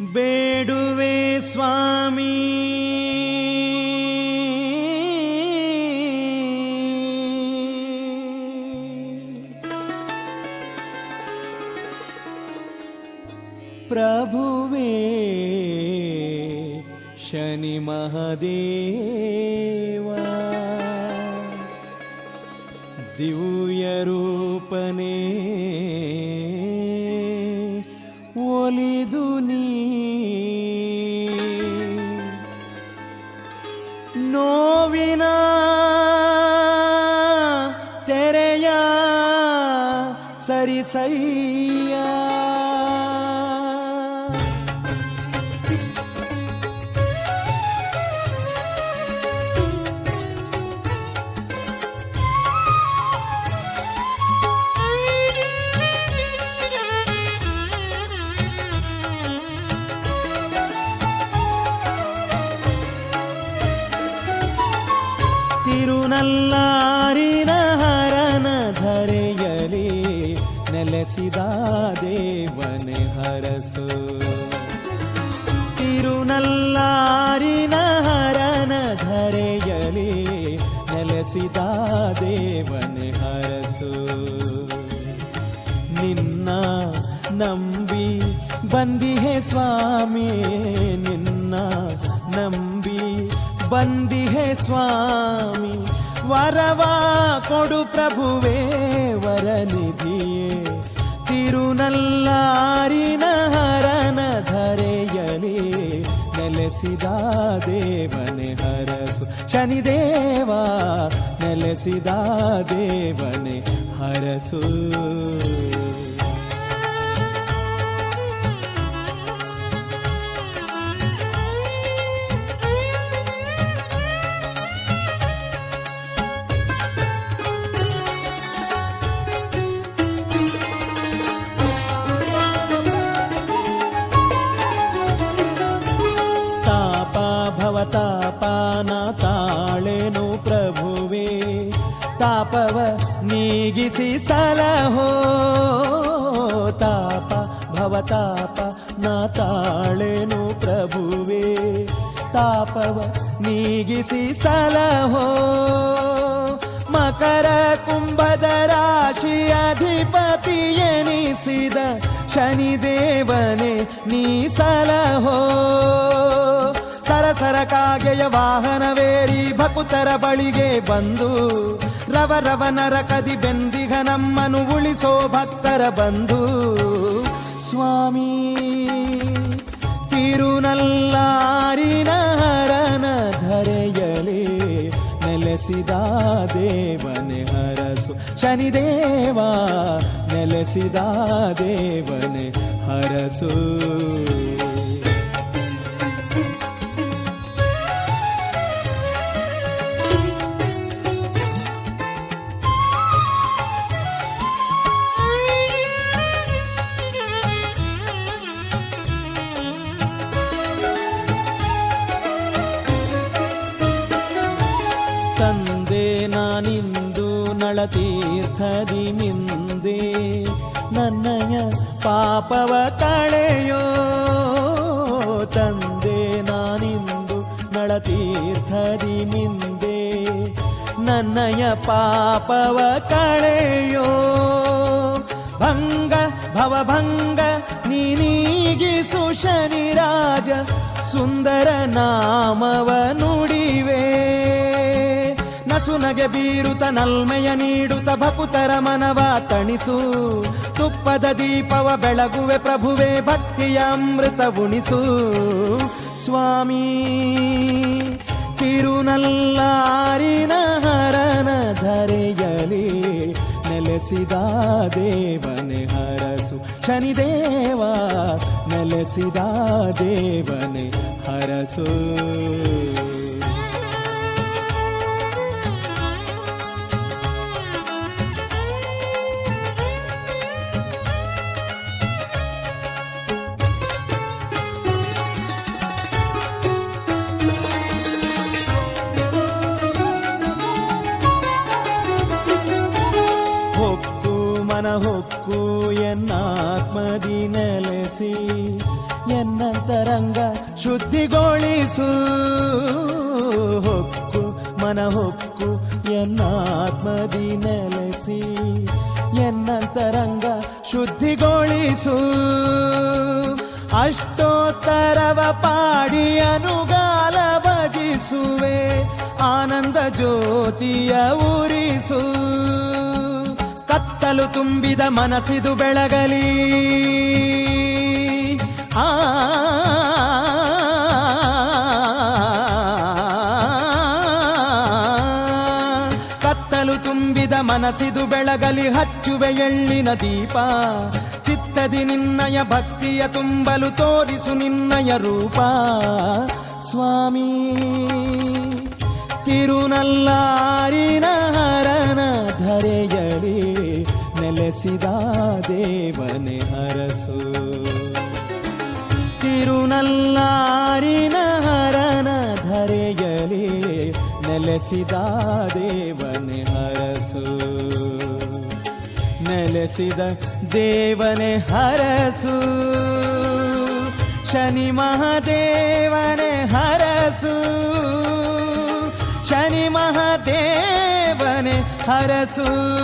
बेडुवे स्वामी प्रभुवे शनिमहदेव दिव्यरूपने ನೋವಿನ ತೆರೆಯ ಸರಿಸಯ್ಯ ತಿರುನಲ್ಲಾರಿನ ಹರನ ಧರೆಯಲಿ ನೆಲೆಸಿದ ದೇವನೆ ಹರಸು. ತಿರುನಲ್ಲಾರಿನ ಹರನ ಧರೆಯಲಿ ನೆಲೆಸಿದ ದೇವನೆ ಹರಸು. ನಿನ್ನ ನಂಬಿ ಬಂದಿಹೆ ಸ್ವಾಮಿ, ನಿನ್ನ ನಂಬಿ ಬಂದಿಹೆ ಸ್ವಾಮಿ. ವರವ ಕೊಡು ಪ್ರಭುವೇ ವರನಿಧಿಯೇ. ತಿರುನಲ್ಲಾರಿನ ಹರನ ಧರೆಯಲಿ. ನೆಲೆಸಿದ ದೇವನೆ ಹರಸು. ಶನಿದೇವ ನೆಲೆಸಿದ ದೇವನೆ ಹರಸು. ನೀಗಿಸಿ ಸಲಹೋ, ತಾಪ ಭವತಾಪ ನಾ ತಾಳೆನು ಪ್ರಭುವೇ. ತಾಪವ ನೀಗಿಸಿ ಸಲಹೋ, ಮಕರ ಕುಂಭದ ರಾಶಿ ಅಧಿಪತಿ ಎನಿಸಿದ ಶನಿದೇವನೇ ನೀ ಸಲಹೋ. ಸರಸರ ಕಾಗೆಯ ವಾಹನವೇರಿ ಭಕುತರ ಬಳಿಗೆ ಬಂದು ರವ ರವ ನರಕದಿ ಬೆಂದಿಗ ನಮ್ಮನು ಉಳಿಸೋ ಭಕ್ತರ ಬಂಧು. ಸ್ವಾಮಿ, ತಿರುನಲ್ಲಾರಿನ ಹರನ ಧರೆಯಲಿ ನೆಲೆಸಿದ ದೇವನೆ ಹರಸು. ಶನಿದೇವ, ನೆಲೆಸಿದ ದೇವನೆ ಹರಸು. ನಾನಿಂದು ನಳತೀರ್ಥದಿ ನಿಂದೆ. ನನ್ನಯ ಪಾಪವ ಕಳೆಯೋ ತಂದೆ ನಾನಿಂದು ನಳತೀರ್ಥದಿ ನಿಂದೆ. ನನ್ನಯ ಪಾಪವ ಕಳೆಯೋ ಭಂಗ, ಭವಭಂಗ ನೀನೀಗಿಸು ಶನಿರಾಜ ಸುಂದರ ನಾಮವ ನುಡಿವೆ. ನಸುನಗೆ ಬೀರುತ ನಲ್ಮೆಯ ನೀಡುತ್ತ ಭಕುತರ ಮನವ ತಣಿಸು. ತುಪ್ಪದ ದೀಪವ ಬೆಳಗುವೆ ಪ್ರಭುವೆ ಭಕ್ತಿಯ ಅಮೃತ ಉಣಿಸು. ಸ್ವಾಮಿ, ತಿರುನಲ್ಲಾರಿನ ಹರನ ಧರೆಯಲಿ ನೆಲೆಸಿದ ದೇವನೆ ಹರಸು. ಶನಿದೇವ, ನೆಲೆಸಿದ ದೇವನೆ ಹರಸು. ಮನ ಹೊಕ್ಕು ಎನ್ನಾತ್ಮದಿ ನೆಲೆಸಿ ಎನ್ನಂತರಂಗ ಶುದ್ಧಿಗೊಳಿಸು. ಹೊಕ್ಕು, ಮನ ಹೊಕ್ಕು ಎನ್ನಾತ್ಮದಿ ನೆಲೆಸಿ ಎನ್ನಂತರಂಗ ಶುದ್ಧಿಗೊಳಿಸು. ಅಷ್ಟೋತ್ತರವ ಪಾಡಿ ಅನುಗಾಲ ಭಜಿಸುವೆ, ಆನಂದ ಜ್ಯೋತಿಯ ಉರಿಸು. ಕತ್ತಲು ತುಂಬಿದ ಮನಸ್ಸಿದು ಬೆಳಗಲಿ ಆ ಕತ್ತಲು ತುಂಬಿದ ಮನಸ್ಸಿದು ಬೆಳಗಲಿ ಹಚ್ಚುವೆ ಎಳ್ಳಿನ ದೀಪ ಚಿತ್ತದಿ ನಿನ್ನಯ ಭಕ್ತಿಯ ತುಂಬಲು ತೋರಿಸು ನಿನ್ನಯ ರೂಪ ಸ್ವಾಮಿ ತಿರುನಲ್ಲಾರಿನ ನೆಲೆಸಿದ ದೇವನೆ ಹರಸು. ತಿರುನಲ್ಲಾರಿನ ಹರನ ಧರೆಯಲಿ ನೆಲೆಸಿದ ದೇವನೆ ಹರಸು. ನೆಲೆಸಿದ ದೇವನೆ ಹರಸು. ಶನಿ ಮಹಾದೇವನೆ ಹರಸು. ಶನಿ ಮಹಾದೇವನೆ ಹರಸು.